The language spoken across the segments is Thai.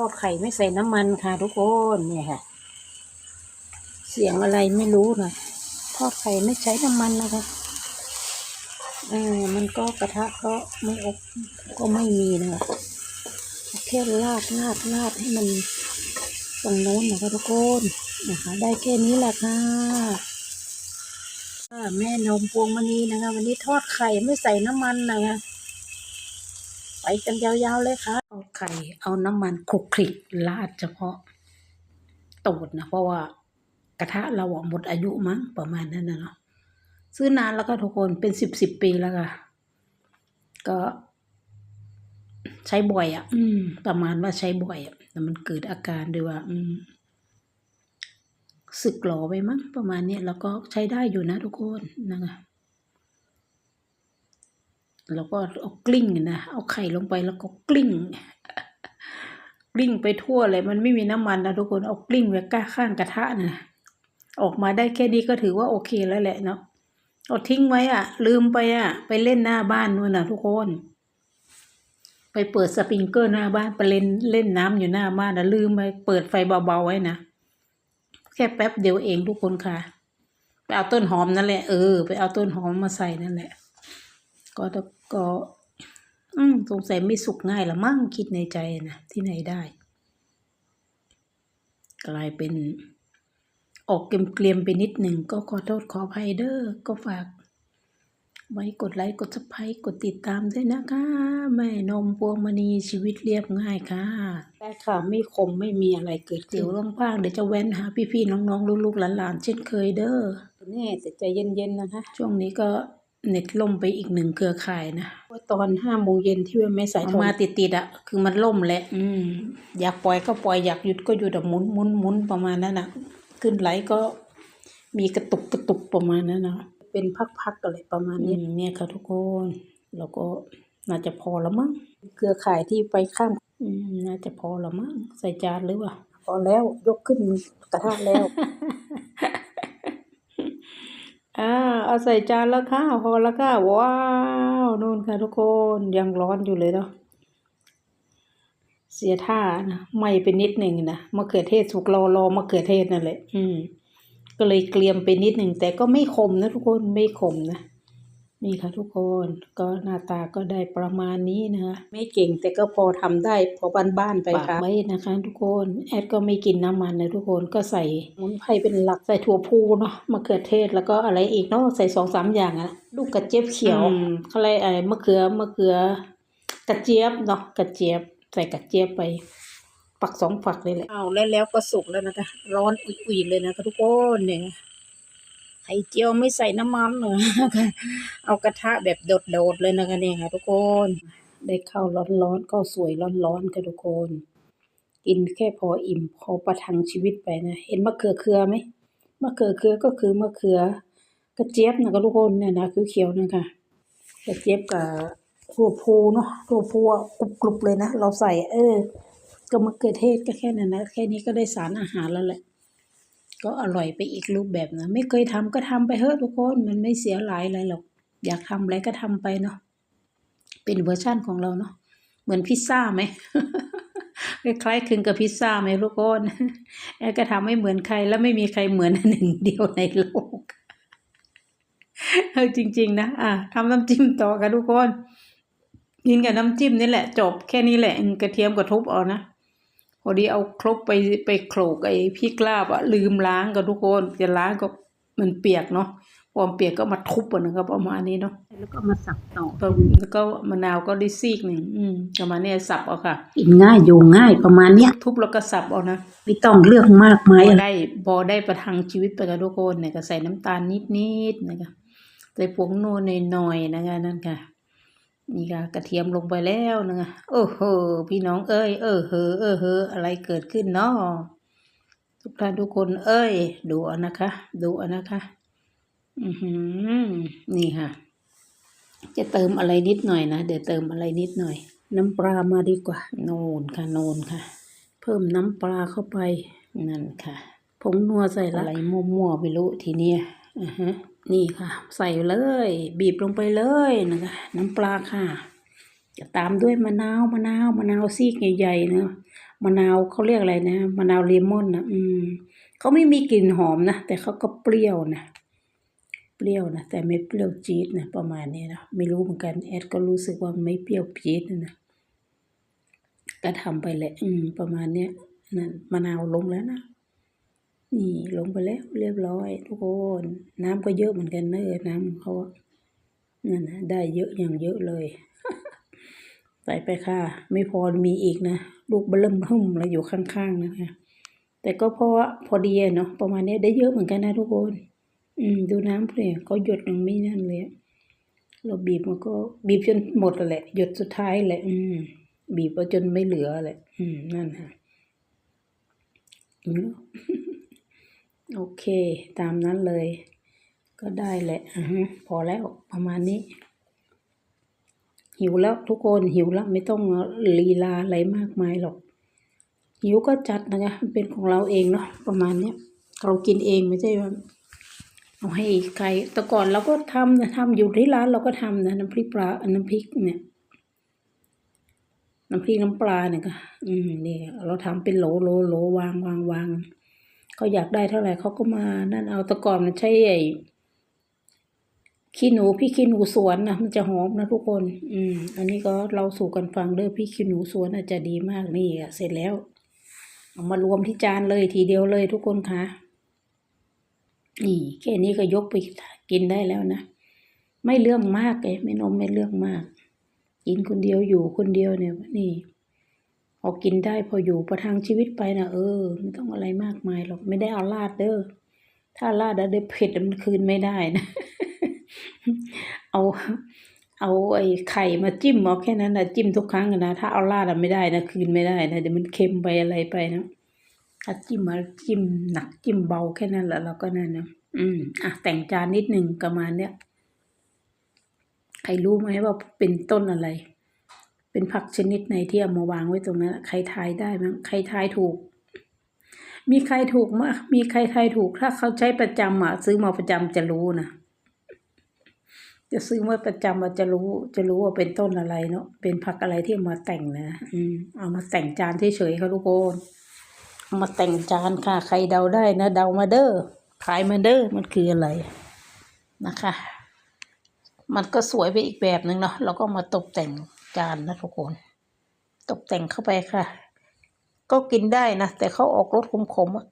ทอดไข่ไม่ใส่น้ำมันค่ะทุกคนเนี่ยค่ะ เสียงอะไรไม่รู้นะทอดไข่ไม่ใช้น้ำมันนะคะเออมันก็กระทะก็ไม่อบก็ไม่มีนะคะแค่ลาดลาดลาดให้มันตรงโน้นนะคะทุกคนนะคะ ได้แค่นี้แหละค่ะอ่าแม่นมพวงมณีนะคะ วันนี้ทอดไข่ไม่ใส่น้ำมันนะคะไปกันยาวๆเลยค่ะ ไข่เอาน้ำมันคลุกคลิกลาดเฉพาะตูดนะเพราะว่ากระทะเราหมดอายุมั้งประมาณนั้นนะเนาะซื้อนานแล้วก็ทุกคนเป็นสิบสิบปีแล้วค่ะก็ใช้บ่อยอะ่ะ อืม ประมาณว่าใช้บ่อยอะ่ะแต่มันเกิดอาการด้วยว่า อืมสึกหลอไปมั้งประมาณเนี้ยแล้วก็ใช้ได้อยู่นะทุกคนนะคะแล้วก็เอากลิ้งนะเอาไข่ลงไปแล้วก็กลิ้ง กลิ้งไปทั่วเลยมันไม่มีน้ำมันนะทุกคนเอากลิ้งไว้ก้าข้างกระทะนะออกมาได้แค่นี้ก็ถือว่าโอเคแล้วแหละเนาะเอาทิ้งไว้อะลืมไปอะไปเล่นหน้าบ้านนู่นน่ะทุกคน ไปเปิดสปริงเกอร์หน้าบ้านไปเล่นเล่นน้ำอยู่หน้าบ้านนะลืมไปเปิดไฟเบาๆไว้นะแค่แป๊บเดียวเองทุกคนค่ะ ไปเอาต้นหอมนั่นแหละเออไปเอาต้นหอมมาใส่นั่นแหละ ก็ก็ อืมสงสัยไม่สุกง่ายละมั่งคิดในใจนะที่ไหนได้ กลายเป็น ออกเกลียมๆไปนิดหนึ่งก็ขอโทษขออภัยเด้อก็ฝาก ไว้กดไลค์กดซับสไครต์กดติดตามด้วยนะคะ แม่นมพวงมณีชีวิตเรียบง่ายค่ะได้ค่ะไม่คมไม่มีอะไรเกิดขึ้นเดี๋ยวว่างๆเดี๋ยวจะแว้นหาพี่ๆน้องๆลูกๆหลานๆเช่นเคยเด้อแน่แต่ใจเย็นๆนะคะ ช่วงนี้ก็ เน็ตล่มไปอีกหนึ่งเครือข่ายนะว่าตอนห้าโมงเย็นที่ว่าไม่สายโทรมาติดๆอะคือมันล่มแหละอืมอยากปล่อยก็ปล่อยอยากหยุดก็หยุดแบบหมุนหมุนหมุนประมาณนั้นนะขึ้นไลค์ก็มีกระตุกกระตุกประมาณนั้นนะเป็นพักๆกันเลยประมาณนี้อืมเนี่ยค่ะทุกคนแล้วก็น่าจะพอแล้วมั้งเครือข่ายที่ไปข้ามอืมน่าจะพอแล้วมั้งใส่จานหรือเปล่าพอแล้วยกขึ้นกระทะแล้วอ่า เอาใส่จานแล้วค่ะพอแล้วค่ะว้าวนู่นค่ะทุกคนยังร้อนอยู่เลยเนาะเสียท่านะไหม่ไปนิดหนึ่งนะมะเขือเทศสุกรอรอมะเขือเทศนั่นแหละอืมก็เลยเกลียมไปนิดหนึ่งแต่ก็ไม่ขมนะทุกคนไม่ขมนะ นี่ค่ะทุกคนก็หน้าตาก็ได้ประมาณนี้นะคะไม่เก่งแต่ก็พอทำได้พอบ้านๆไปค่ะไว้นะคะ ทุกคนแอดก็ไม่กินน้ำมันนะทุกคนก็ใส่มุนไพรเป็นหลักใส่ถั่วพูเนาะมะเขือเทศแล้วก็อะไรอีกเนาะใส่สองสามอย่างอะลูกกระเจี๊ยบเขียวอะไรอะไรมะเขือมะเขือกระเจี๊ยบเนาะกระเจี๊ยบใส่กระเจี๊ยบไปฝักสองฝักเลยแหละเอาแล้วแล้วก็สุกแล้วนะคะร้อนอุ่ยๆเลยนะคะทุกคนเนี่ย ไข่เจียวไม่ใส่น้ำมันเลยนะคะเอากระทะแบบโดดๆเลยนะคะเนี่ยค่ะทุกคน ได้ข้าวร้อนๆก็สวยร้อนๆค่ะทุกคน กินแค่พออิ่มพอประทังชีวิตไปนะ เห็นมะเขือเคือไหมมะเขือเคือก็คือมะเขือกระเจี๊ยบนะคะทุกคนเนี่ยนะคือเขียวนะคะกระเจี๊ยบกับถั่วพูเนาะถั่วพูอะกรุบๆเลยนะ เราใส่เออก็มะเขือเทศก็แค่นั้นนะแค่นี้ก็ได้สารอาหารแล้วแหละ ก็อร่อยไปอีกรูปแบบนะ ไม่เคยทำก็ทำไปเถอะทุกคน มันไม่เสียหลายอะไรหรอก อยากทำอะไรก็ทำไปเนาะ เป็นเวอร์ชั่นของเราเนาะ เหมือนพิซซ่าไหมคล้ายคลึงกับพิซซ่าไหมทุกคนแอก็ทำไม่เหมือนใครแล้วไม่มีใครเหมือนหนึ่งเดียวในโลกเออจริง ๆ นะ อะทำน้ำจิ้มต่อกันทุกคนกินกับน้ำจิ้มนี่แหละ จบแค่นี้แหละกระเทียมกับทุบเอานะ อดีเอาครบไปไปโขลกไอ้พริกลาบอะลืมล้างกับทุกคนจะล้างก็มันเปียกเนาะพอมันเปียกก็มาทุบอะนะครับประมาณนี้เนาะแล้วก็มาสับต่อแล้วก็มะนาวก็ได้ซีกหนึ่งอืมประมาณนี้สับเอาค่ะกินง่ายอยู่ง่ายประมาณเนี้ยทุบแล้วก็สับเอานะไม่ต้องเลือกมากมายได้พอได้ประทังชีวิตไปกับทุกคนเนี่ยก็ใส่น้ำตาลนิดๆนะคะใส่ผงนัวหน่อยๆนะคะนั่นค่ะ นี่ค่ะกระเทียมลงไปแล้วนะโอ้โหพี่น้องเอ้ย เออเฮอเออเฮออะไรเกิดขึ้นเนาะทุกท่านทุกคนเอ้ย ดูนะคะ ดูนะคะอือหือนี่ค่ะ จะเติมอะไรนิดหน่อยนะเดี๋ยวเติมอะไรนิดหน่อย น้ำปลามาดีกว่า โนนค่ะโนนค่ะ เพิ่มน้ำปลาเข้าไปนั่นค่ะผงนัวใส่ละอะไรมั่วๆไม่รู้ทีเนี้ยอ่าฮะ นี่ค่ะ ใส่เลย บีบลงไปเลยนะคะน้ำปลาค่ะ จะตามด้วยมะนาวมะนาวมะนาวซีกใหญ่ๆเนะมะนาวเขาเรียกอะไรนะมะนาวเลมอนนะอืมเขาไม่มีกลิ่นหอมนะแต่เขาก็เปรี้ยวนะเปรี้ยวนะแต่ไม่เปรี้ยวจี๊ดนะประมาณนี้นะไม่รู้เหมือนกันแอดก็รู้สึกว่าไม่เปรี้ยวจี๊ดนะนะก็ทำไปแหละอืมประมาณเนี้ยนั่นมะนาวลงแล้วนะ นี่ลงไปแล้วเรียบร้อยทุกคน น้ำก็เยอะเหมือนกันเนอะน้ำของเขาอะนั่นนะได้เยอะอย่างเยอะเลยใส่ไปค่ะ ไม่พอมีอีกนะ ลูกเบลิ่มหึ่มแล้วอยู่ข้างๆนะคะแต่ก็เพราะว่าพอดีเนาะประมาณนี้ได้เยอะเหมือนกันนะทุกคน อืม ดูน้ำเนี่ยก็หยดยังไม่นั่นเลยเราบีบมันก็บีบจนหมดแหละ หยดสุดท้ายแหละ อืม บีบไปจนไม่เหลือแหละ อืมนั่นค่ะอืม โอเค ตามนั้นเลย ก็ได้แหละอพอแล้วประมาณนี้ หิวแล้วทุกคนหิวแล้วไม่ต้องลีลาอะไรมากมายหรอก หิวก็จัดนะคะมันเป็นของเราเองเนาะประมาณเนี้ยเรากินเองไม่ใช่ว่าเอาให้ใครแต่ก่อนเราก็ทำนะทำอยู่ที่ร้านเราก็ทำนะน้ำพริกปลาน้ำพริกเนี่ยน้ำพริกน้ำปลาเนี่ยก็อืมนี่เราทำเป็นโหลโหลโหลวางวางวาง เขาอยากได้เท่าไหร่เขาก็มานั่นเอาแต่ก่อนมันใช้ไอ้ขี้หนูพี่ขี้หนูสวนนะมันจะหอมนะทุกคน อืม อันนี้ก็เราสู่กันฟังเด้อพี่ขี้หนูสวนอาจจะดีมากนี่อะเสร็จแล้วเอามารวมที่จานเลยทีเดียวเลยทุกคนคะนี่แค่นี้ก็ยกไปกินได้แล้วนะไม่เรื่องมากเลยไม่นมไม่เรื่องมาก กินคนเดียวอยู่คนเดียวเนี่ยนี่ พอกินได้พออยู่ประทังชีวิตไปนะเออไม่ต้องอะไรมากมายหรอกไม่ได้เอาลาดเด้อถ้าลาดแล้วเดี๋ยวเผ็ดมันคืนไม่ได้นะ เอาเอาไอ้ไข่มาจิ้มเอาแค่นั้นนะจิ้มทุกครั้งนะถ้าเอาลาดอะไม่ได้นะคืนไม่ได้นะเดี๋ยวมันเค็มไปอะไรไปนะถ้าจิ้มมาจิ้มหนักจิ้มเบาแค่นั้นแหละเราก็นั่นนะอืมอะแต่งจานนิดหนึ่งประมาณเนี้ยใครรู้ไหมว่าเป็นต้นอะไร เป็นผักชนิดไหนที่เอามาวางไว้ตรงนั้นใครทายได้มั้งใครทายถูก มีใครถูกมั้ยมีใครทายถูกถ้าเขาใช้ประจำอะ ซื้อมาประจำจะรู้นะจะซื้อมาประจำอาจะรู้ จะรู้ว่าเป็นต้นอะไรเนาะเป็นผักอะไรที่เอามาแต่งนะอืมเอามาแต่งจานเฉยๆค่ะทุกคนเอามาแต่งจานค่ะ ใครเดาได้นะเดามาเด้อขายมาเด้อมันคืออะไรนะคะ มันก็สวยไปอีกแบบหนึ่งเนาะเราก็มาตกแต่ง จานนะทุกคน ตกแต่งเข้าไปค่ะ ก็กินได้นะ แต่เขาออกรสขมๆอะ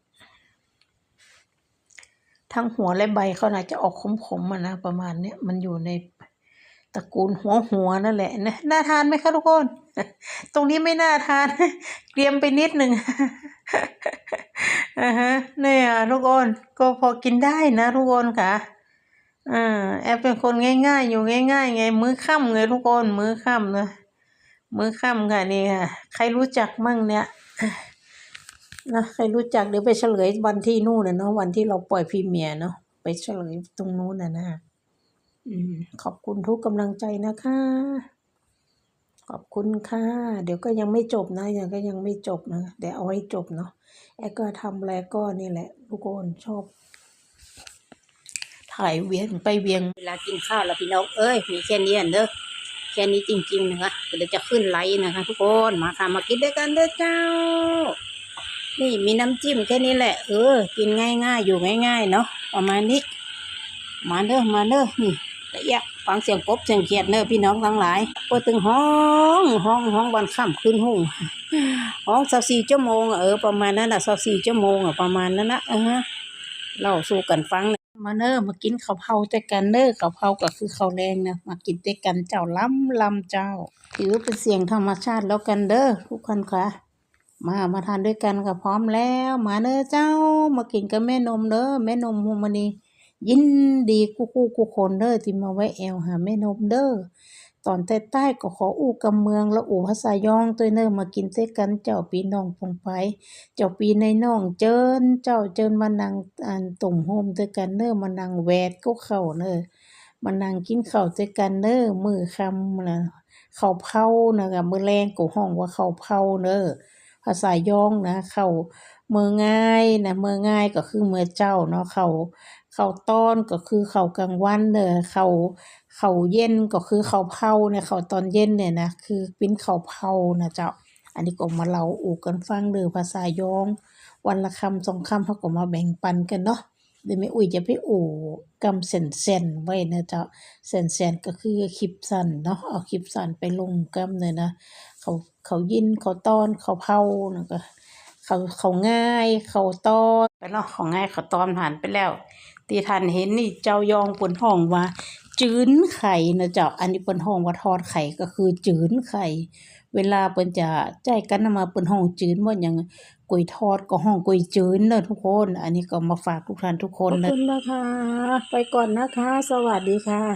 ทั้งหัวและใบเขาน่าจะออกขมๆอะนะประมาณเนี้ยมันอยู่ในตระกูลหัวหัวนั่นแหละนะน่าทานไหมคะทุกคน ตรงนี้ไม่น่าทานเกรียมไปนิดหนึ่งอ่าฮะเนี่ยทุกคนก็พอกินได้นะทุกคนค่ะ อ่าแอปเป็นคนง่าย ๆ อยู่ง่าย ๆ ไง มื้อค่ำไงทุกคน มื้อค่ำนะมื้อค่ำค่ะนี่ค่ะ ใครรู้จักมั่งเนี่ยนะใครรู้จักเดี๋ยวไปเฉลยวันที่นู่นนะเนาะวันที่เราปล่อยพรีเมียเนาะไปเฉลยตรงนู้นนะนะอืมขอบคุณทุกกำลังใจนะคะ ขอบคุณค่ะ เดี๋ยวก็ยังไม่จบนะยังก็ยังไม่จบนะเดี๋ยวเอาไว้จบเนาะแอก็ทำอะไรก็นี่แหละทุกคนชอบ ถ่ายเวียนไปเวียงเวลากินข้าวแล้วพี่น้องเอ้ยมีแค่นี้อันเด้อแค่นี้จริงๆนะคะเดี๋ยวจะขึ้นไลน์นะคะ ทุกคนมาค่ะมากินด้วยกันเด้อเจ้า นี่มีน้ำจิ้มแค่นี้แหละเออกินง่ายๆ อยู่ง่าย ๆ เนาะประมาณนี้ มาเด้อมาเด้อนี่แต่ยะฟังเสียงกบเสียงเขียดเด้อพี่น้องทั้งหลายเปิดตึงห้องห้องห้องวันค่ำคืนหุ่งห้องสักสี่ชั่วโมงเออประมาณนั้นอะสักสี่ชั่วโมงอะประมาณนั้นนะเออฮะเล่าสู่กันฟังนะ มาเด้อมากินข้าวเผาแต่กันเด้อข้าวเผาก็คือข้าวแรงนะมากินแต่กันเจ้าล้ำลำเจ้า ถือเป็นเสียงธรรมชาติแล้วกันเด้อทุกคนค่ะ มามาทานด้วยกันก็พร้อมแล้ว มาเด้อเจ้า มากินกับแม่นมเด้อแม่นมฮูมานียินดีกู้กู้กู้คนเด้อที่มาไว้แอลหาแม่นมเด้อ ตอนใต้ใต้ก็ขออู้กำเมืองและอู่ภาษายองตัวเน้อมากินด้กันเจ้าปีน้องพงไปเจ้าปีในน้องเจิญเจ้าเจิญมานั่งอันตุ่มโฮมด้วยกันเน้อมานั่งแวดก็เข้าเน้อมานั่งกินข้าวด้วยกันเน้อมือคำนะเข้าเผานะคะมื้อแรงก็ห้องว่าเข้าเผาเน้อภาษายองนะเข้าเมือง่ายนะเมือง่ายก็คือเมือเจ้าเนาะเขา เขาต้อนก็คือเขากลางวันเด้อเขาเขาเย็นก็คือเขาเผาเนี่ยเขาตอนเย็นเนี่ยนะคือเป็นเขาเผานะเจ้า อันนี้ก็มาเล่าอูกันฟังเด้อภาษายอง วันละคำสองคำเขาก็มาแบ่งปันกันเนาะเดี๋ยวแม่อุ้ยจะไปอู่กำเส้นเส้นๆไว้นะเจ้าเส้นเส้นๆก็คือคลิปสั้นเนาะเอาคลิปสั้นไปลงกำเลยนะ เขาเขายินเขาต้อนเขาเผาแล้วก็ เขาเขาง่ายเขาต้อนไปเนาะเขาง่ายเขาต้อนผ่านไปแล้ว ตีทันเห็นนี่เจ้ายองปนห้องว่า จื้นไข่นะเจ้าอันนี้ปนห้องว่าทอดไข่ก็คือจื้นไข่เวลาเปิ้นจะใจกันมาเปิ้นห้องจื้นบ่หยังกล้วยทอดก็ห้องกล้วยจื้นเด้อทุกคน อันนี้ก็มาฝากทุกท่านทุกคนขอบนะคุณนะคะ ไปก่อนนะคะ สวัสดีค่ะ